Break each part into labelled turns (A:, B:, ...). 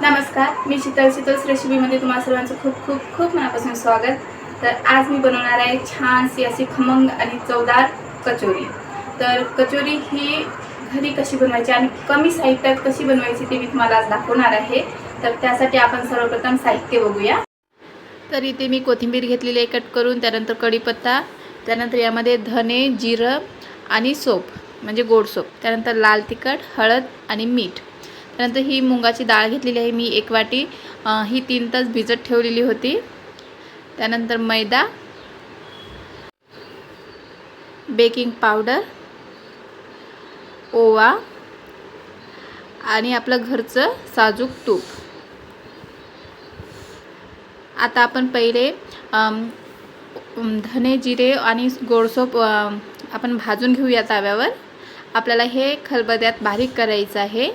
A: नमस्कार मी शीतल शीतल्स रेसिपीमध्ये तुम्हाला सर्वांचं खूप खूप खूप मनापासून स्वागत. तर आज मी बनवणार आहे छानशी अशी खमंग आणि चवदार कचोरी. तर कचोरी ही घरी कशी बनवायची आणि कमी साहित्यात कशी बनवायची ते मी तुम्हाला आज दाखवणार आहे. तर त्यासाठी आपण सर्वप्रथम साहित्य बघूया. तर इथे मी कोथिंबीर घेतलेली आहे कट करून त्यानंतर कढीपत्ता त्यानंतर यामध्ये धने जिरं आणि सोप म्हणजे गोड सोप त्यानंतर लाल तिखट हळद आणि मीठ. त्यानंतर ही मुगाची डाळ घेतलेली आहे मी एक वाटी. ही तीन तास भिजत ठेवलेली होती. त्यानंतर मैदा. Baking powder. ओवा. आणि आपलं घरचं साजूक तूप. आता आपण पहिले धने जिरे आणि गोडसोप आपण भाजून घेऊया ताव्यावर. आपल्याला हे खलबद्यात बारीक करायचं आहे.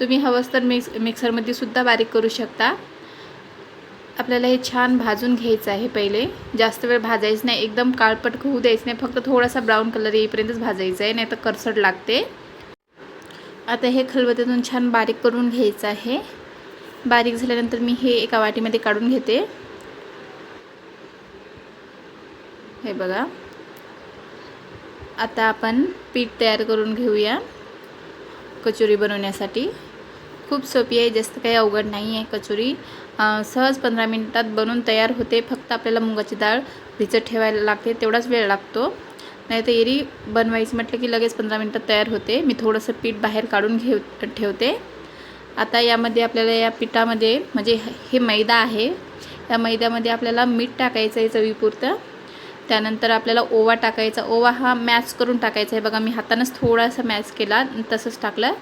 A: तुम्ही हवंच तर मिक्स मिक्सरमध्ये सुद्धा बारीक करू शकता. आपल्याला हे छान भाजून घ्यायचं आहे पहिले. जास्त वेळ भाजायचं नाही. एकदम काळपट होऊ द्यायचं नाही. फक्त थोडासा ब्राऊन कलर येईपर्यंतच भाजायचं आहे नाही तर करसट लागते. आता हे खलबत्यातून छान बारीक करून घ्यायचं आहे. बारीक झाल्यानंतर मी हे एका वाटीमध्ये काढून घेते. हे बघा. आता आपण पीठ तयार करून घेऊया. कचोरी बनवण्यासाठी. खूप सोपी आहे जास्त काही अवघड नाही आहे कचोरी. सहज पंधरा मिनटात बनवून तयार होते. फक्त आपल्याला मुगाची डाळ भिजत ठेवायला लागते तेवढाच वेळ लागतो. नाही तर एरी बनवायची म्हटलं की लगेच पंधरा मिनटात तयार होते. मी थोडंसं पीठ बाहेर काढून घेऊ ठेवते. आता यामध्ये आपल्याला या पिठामध्ये म्हणजे हे मैदा आहे. या मैद्यामध्ये आपल्याला मीठ टाकायचं आहे चवीपुरतं. त्यानंतर आपल्याला ओवा टाकायचा. ओवा हा मॅच करून टाकायचा आहे. बघा मी हातानंच थोडासा मॅच केला तसंच टाकलं.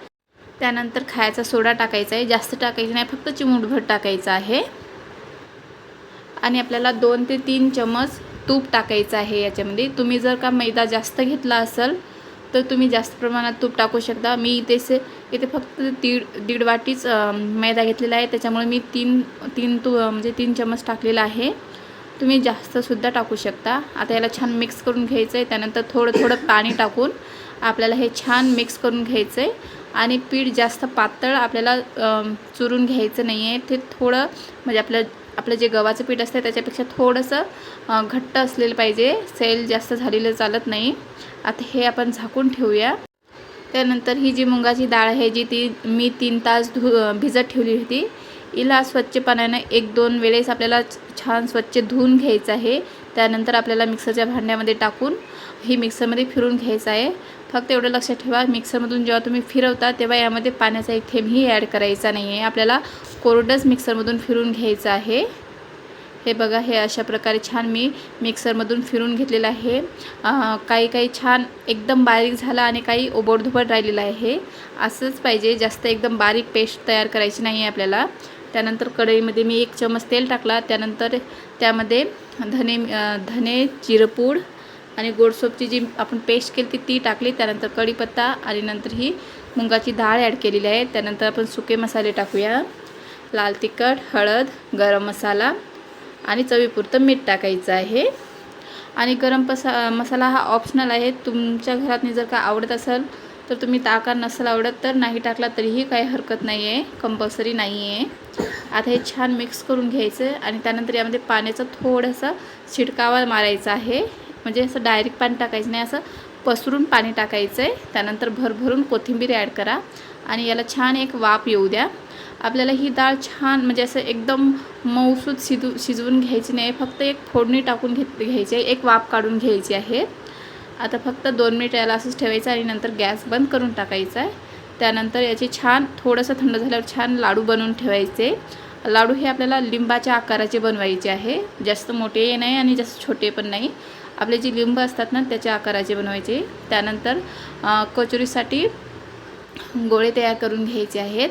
A: त्यानंतर खायचा सोडा टाकायचा आहे. जास्त टाकायचं नाही फक्त चिमूटभर टाकायचा आहे. आणि आपल्याला दोन ते तीन चमच तूप टाकायचं आहे याच्यामध्ये. तुम्ही जर का मैदा जास्त घेतला असेल तर तुम्ही जास्त प्रमाणात तूप टाकू शकता. मी इथे से इथे फक्त दीड दीड वाटीच मैदा घेतलेला आहे. त्याच्यामुळे मी तीन तीन तू म्हणजे तीन चमच टाकलेला आहे. तुम्ही जास्तसुद्धा टाकू शकता. आता याला छान मिक्स करून घ्यायचं आहे त्यानंतर थोडं थोडं पाणी टाकून आपल्याला हे छान मिक्स करून घ्यायचं आहे आणि पीठ जास्त पातळ आपल्याला चुरून घ्यायचं नाही आहे ते थोडं म्हणजे आपलं आपलं जे गव्हाचं पीठ असतं त्याच्यापेक्षा थोडंसं घट्ट असलेलं पाहिजे. सेल जास्त झालेलं चालत नाही. आता हे आपण झाकून ठेवूया. त्यानंतर ही जी मुंगाची डाळ आहे जी ती मी तीन तास धु भिजत ठेवली होती हिला स्वच्छ पाण्यानं एक दोन वेळेस आपल्याला छान स्वच्छ धुवून घ्यायचं आहे. त्यानंतर आपल्याला मिक्सरच्या भांड्यामध्ये टाकून ही मिक्सरमध्ये फिरून घ्यायचं आहे. फक्त एवढं लक्षात ठेवा. मिक्सरमधून जेव्हा तुम्ही फिरवता तेव्हा यामध्ये पाण्याचा एक थेंबही ॲड करायचा नाही आहे आपल्याला कोरडंच मिक्सरमधून फिरून घ्यायचं आहे. हे बघा हे अशा प्रकारे छान मी मिक्सरमधून फिरून घेतलेलं आहे. काही काही छान एकदम बारीक झाला आणि काही ओबडधोबड राहिलेलं आहे. असंच पाहिजे जास्त एकदम बारीक पेस्ट तयार करायची नाही आहे आपल्याला. त्यानंतर कढईमध्ये मी एक चमच तेल टाकला. त्यानंतर त्यामध्ये धने धने जिरपूड आणि गोडसोपची जी आपण पेस्ट केली ती ती टाकली त्यानंतर कढीपत्ता आणि नंतर ही मुगाची डाळ ॲड केलेली आहे. त्यानंतर आपण सुके मसाले टाकूया. लाल तिखट हळद गरम मसाला आणि चवीपुरतं मीठ टाकायचं आहे. आणि गरम पसा मसाला हा ऑप्शनल आहे. तुमच्या घरातनी जर का आवडत असेल तर तुम्ही टाका नसेल आवडत तर नाही टाकला तरीही काही हरकत नाही आहे कंपल्सरी नाही आहे आता हे छान मिक्स करून घ्यायचं आणि त्यानंतर यामध्ये पाण्याचा थोडासा शिडकावा मारायचा आहे. म्हणजे असं डायरेक्ट पाणी टाकायचं नाही असं पसरून पाणी टाकायचं आहे त्यानंतर भरभरून कोथिंबीर ॲड करा आणि याला छान एक वाफ येऊ द्या. आपल्याला ही डाळ छान म्हणजे असं एकदम मऊसूत शिजू शिजवून घ्यायची नाही. फक्त एक फोडणी टाकून घेत घ्यायची आहे. एक वाफ काढून घ्यायची आहे. आता फक्त दोन मिनिट याला असंच ठेवायचं आणि नंतर गॅस बंद करून टाकायचा आहे. त्यानंतर याचे छान थोडंसं थंड झाल्यावर छान लाडू बनवून ठेवायचे. लाडू हे आपल्याला लिंबाच्या आकाराचे बनवायचे आहे. जास्त मोठे नाही आणि जास्त छोटे पण नाही. आपले जे लिंब असतात ना त्याच्या आकाराचे बनवायचे. त्यानंतर कचोरीसाठी गोळे तयार करून घ्यायचे आहेत.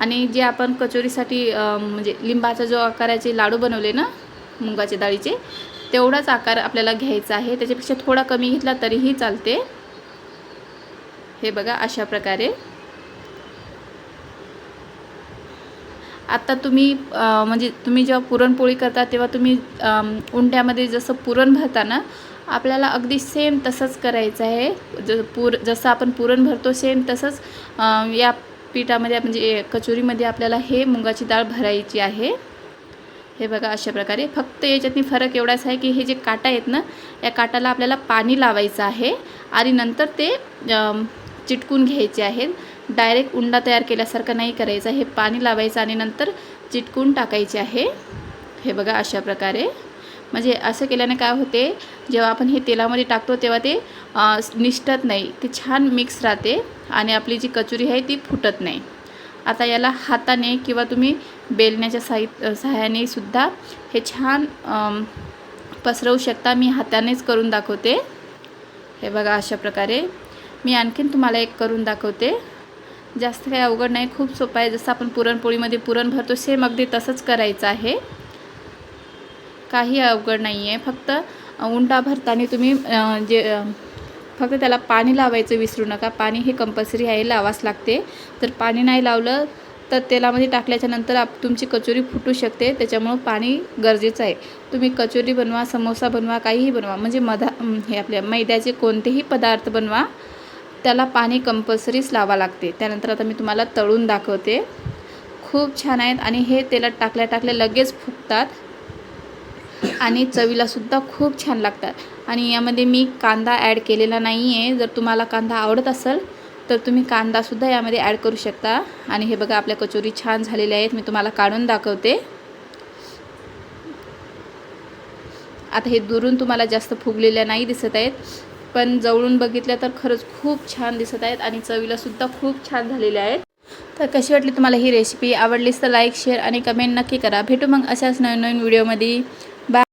A: आणि जे आपण कचोरीसाठी म्हणजे लिंबाचा जो आकाराचे लाडू बनवले ना मुगाच्या डाळीचे तेवढाच आकार आपल्याला घ्यायचा आहे. त्याच्यापेक्षा थोडा कमी घेतला तरीही चालते. हे बघा अशा प्रकारे. आत्ता तुम्ही म्हणजे तुम्ही जेव्हा पुरणपोळी करता तेव्हा तुम्ही उंड्यामध्ये जसं पुरण भरता ना आपल्याला अगदी सेम तसंच करायचं आहे. ज पुर जसं आपण पुरण भरतो सेम तसंच या पिठामध्ये म्हणजे कचोरीमध्ये आपल्याला हे मुगाची डाळ भरायची आहे. हे बघा अशा प्रकारे. फक्त याच्यातनी फरक एवढाच आहे की हे जे काटा आहेत ना या काटाला आपल्याला पाणी लावायचं आहे आणि नंतर ते चिटकून घ्यायचे आहेत. डायरेक्ट उंडा तयार केल्यासारखं नाही करायचं. हे पाणी लावायचं आणि नंतर चिटकून टाकायचे आहे. हे बघा अशा प्रकारे. म्हणजे असं केल्याने काय होते जेव्हा आपण हे तेलामध्ये टाकतो तेव्हा ते निष्ठत नाही. ते छान मिक्स राहते आणि आपली जी कचोरी आहे ती फुटत नाही. आता याला हाताने किंवा तुम्ही बेलण्याच्या साहि सहाय्याने सुद्धा हे छान पसरवू शकता. मी हातानेच करून दाखवते. हे बघा अशा प्रकारे. मी आणखीन तुम्हाला एक करून दाखवते. जास्त काही अवघड नाही खूप सोपं आहे. जसं आपण पुरणपोळीमध्ये पुरण भरतो सेम अगदी तसंच करायचं आहे. काही अवघड नाही आहे. फक्त उंडा भरताना तुम्ही जे फक्त त्याला पाणी लावायचं विसरू नका. पाणी हे कंपल्सरी आहे लावाच लागते. तर पाणी नाही लावलं तर तेलामध्ये टाकल्याच्यानंतर आप तुमची कचोरी फुटू शकते. त्याच्यामुळं पाणी गरजेचं आहे. तुम्ही कचोरी बनवा समोसा बनवा काहीही बनवा. म्हणजे मधा हे आपल्या मैद्याचे कोणतेही पदार्थ बनवा. त्याला पाणी कंपल्सरीच लावा लागते. त्यानंतर आता मी तुम्हाला तळून दाखवते. खूप छान आहेत आणि हे तेलात टाकल्या टाकल्या लगेच फुगतात. आणि चवीलासुद्धा खूप छान लागतात. आणि यामध्ये मी कांदा ॲड केलेला नाही आहे जर तुम्हाला कांदा आवडत असेल तर तुम्ही कांदासुद्धा यामध्ये ॲड करू शकता. आणि हे बघा आपल्या कचोरी छान झालेल्या आहेत. मी तुम्हाला काढून दाखवते. आता हे दुरून तुम्हाला जास्त फुगलेल्या नाही दिसत आहेत. पण जवळून बघितल्या तर खरंच खूप छान दिसत आहेत आणि चवीलासुद्धा खूप छान झालेल्या आहेत. तर कशी वाटली तुम्हाला ही रेसिपी आवडलीच तर लाईक शेअर आणि कमेंट नक्की करा. भेटू मग अशाच नवीन नवीन व्हिडिओमध्ये